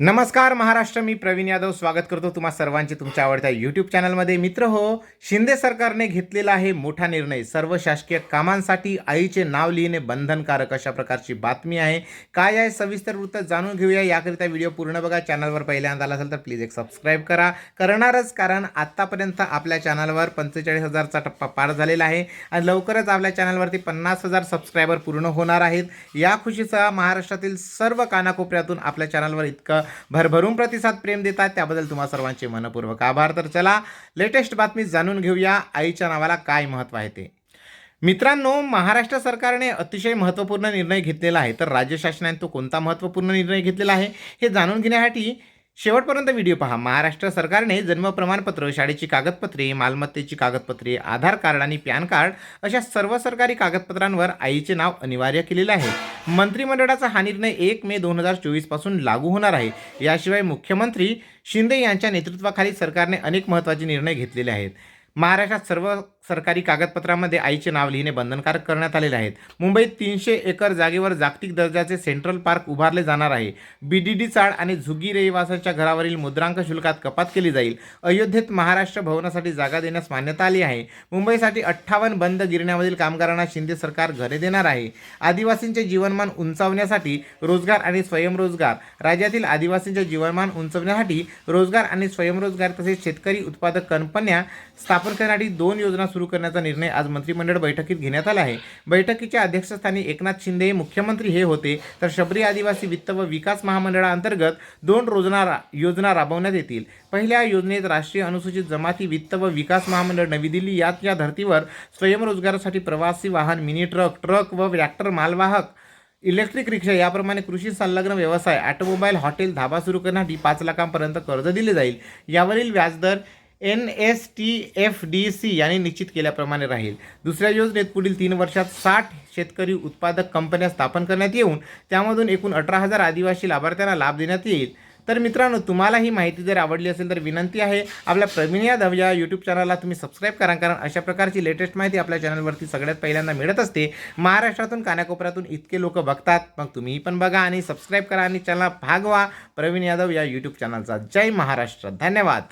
नमस्कार महाराष्ट्र. मी प्रवीण यादव स्वागत करतो तुम्हा सर्वांचे तुमच्या आवडत्या यूट्यूब चॅनलमध्ये मित्र हो शिंदे सरकारने घेतलेला आहे मोठा निर्णय. सर्व शासकीय कामांसाठी आईचे नाव लिहिणे बंधनकारक अशा प्रकारची बातमी आहे. काय आहे सविस्तर वृत्त जाणून घेऊया. याकरिता व्हिडिओ पूर्ण बघा. चॅनलवर पहिल्यांदा आला असेल तर प्लीज एक सबस्क्राईब करा. करणारच कारण आत्तापर्यंत आपल्या चॅनलवर पंचेचाळीस हजारचा टप्पा पार झालेला आहे आणि लवकरच आपल्या चॅनलवरती पन्नास हजार सबस्क्रायबर पूर्ण होणार आहेत. या खुशीचा महाराष्ट्रातील सर्व कानाकोपऱ्यातून आपल्या चॅनलवर इतकं भरभरून प्रतिसाद प्रेम देतात. त्याबद्दल तुम्हा सर्वांचे मनपूर्वक आभार. तर चला लेटेस्ट बातमी जाणून घेऊया. आईच्या नावाला काय महत्त्व आहे ते? मित्रांनो महाराष्ट्र सरकारने अतिशय महत्त्वपूर्ण निर्णय घेतलेला आहे. तर राज्य शासनाने तो कोणता महत्त्वपूर्ण निर्णय घेतलेला आहे? हे जाणून घेण्यासाठी शेवटपर्यंत व्हिडिओ पहा. महाराष्ट्र सरकारने जन्म प्रमाणपत्र शाळेची कागदपत्रे मालमत्तेची कागदपत्रे आधार कार्ड आणि पॅन कार्ड अशा सर्व सरकारी कागदपत्रांवर आईचे नाव अनिवार्य केलेले आहे. मंत्रिमंडळाचा हा निर्णय एक मे दोन हजार चोवीसपासून लागू होणार आहे. याशिवाय मुख्यमंत्री शिंदे यांच्या नेतृत्वाखाली सरकारने अनेक महत्त्वाचे निर्णय घेतलेले आहेत. महाराष्ट्रात सर्व सरकारी कागदपत्रामध्ये आईचे नाव लिहिणे बंधनकारक करण्यात आलेले आहेत. मुंबईत तीनशे एकर जागेवर जागतिक दर्जाचे सेंट्रल पार्क उभारले जाणार आहे. बी डी डी चाळ आणि झुगी रहिवासाच्या घरावरील मुद्रांक शुल्कात कपात केली जाईल. अयोध्येत महाराष्ट्र भवनासाठी जागा देण्यास मान्यता आली आहे. मुंबईसाठी अठ्ठावन्न बंद गिरण्यामधील कामगारांना शिंदे सरकार घरे देणार आहे. आदिवासींचे जीवनमान उंचावण्यासाठी रोजगार आणि स्वयंरोजगार. राज्यातील आदिवासींचे जीवनमान उंचवण्यासाठी रोजगार आणि स्वयंरोजगार तसेच शेतकरी उत्पादक कंपन्या स्थापन करण्यासाठी दोन योजना सुरू करण्याचा निर्णय आज मंत्रिमंडळ बैठकीत घेण्यात आला आहे. बैठकीच्या अध्यक्षस्थानी एकनाथ शिंदे हे मुख्यमंत्री हे होते. तर शबरी आदिवासी वित्त व विकास महामंडळाअंतर्गत दोन रोजना रा योजना राबवण्यात येतील. पहिल्या योजनेत राष्ट्रीय अनुसूचित जमाती वित्त व विकास महामंडळ नवी दिल्ली यात या धर्तीवर स्वयंरोजगारासाठी प्रवासी वाहन मिनी ट्रक ट्रक व ट्रॅक्टर मालवाहक इलेक्ट्रिक रिक्षा याप्रमाणे कृषी संलग्न व्यवसाय ऑटोमोबाईल हॉटेल धाबा सुरू करण्यासाठी पाच लाखांपर्यंत कर्ज दिले जाईल. यावरील व्याजदर N S T F D C यांनी निश्चित केल्याप्रमाणे राहील. दुसऱ्या योजनेत पुढील तीन वर्षात साठ शेतकरी उत्पादक कंपन्या स्थापन करण्यात येऊन त्यामधून एकूण अठरा हजार आदिवासी लाभार्थ्यांना लाभ देण्यात येईल. तर मित्रांनो तुम्हाला ही माहिती जर आवडली असेल तर विनंती आहे आपल्या प्रवीण यादव या यूट्यूब चॅनलला तुम्ही सबस्क्राईब करा कारण अशा प्रकारची लेटेस्ट माहिती आपल्या चॅनलवरती सगळ्यात पहिल्यांदा मिळत असते. महाराष्ट्रातून कानाकोपऱ्यातून इतके लोक बघतात मग तुम्हीही पण बघा आणि सबस्क्राईब करा आणि चॅनलला भागवा प्रवीण यादव या यूट्यूब चॅनलचा जय महाराष्ट्र. धन्यवाद.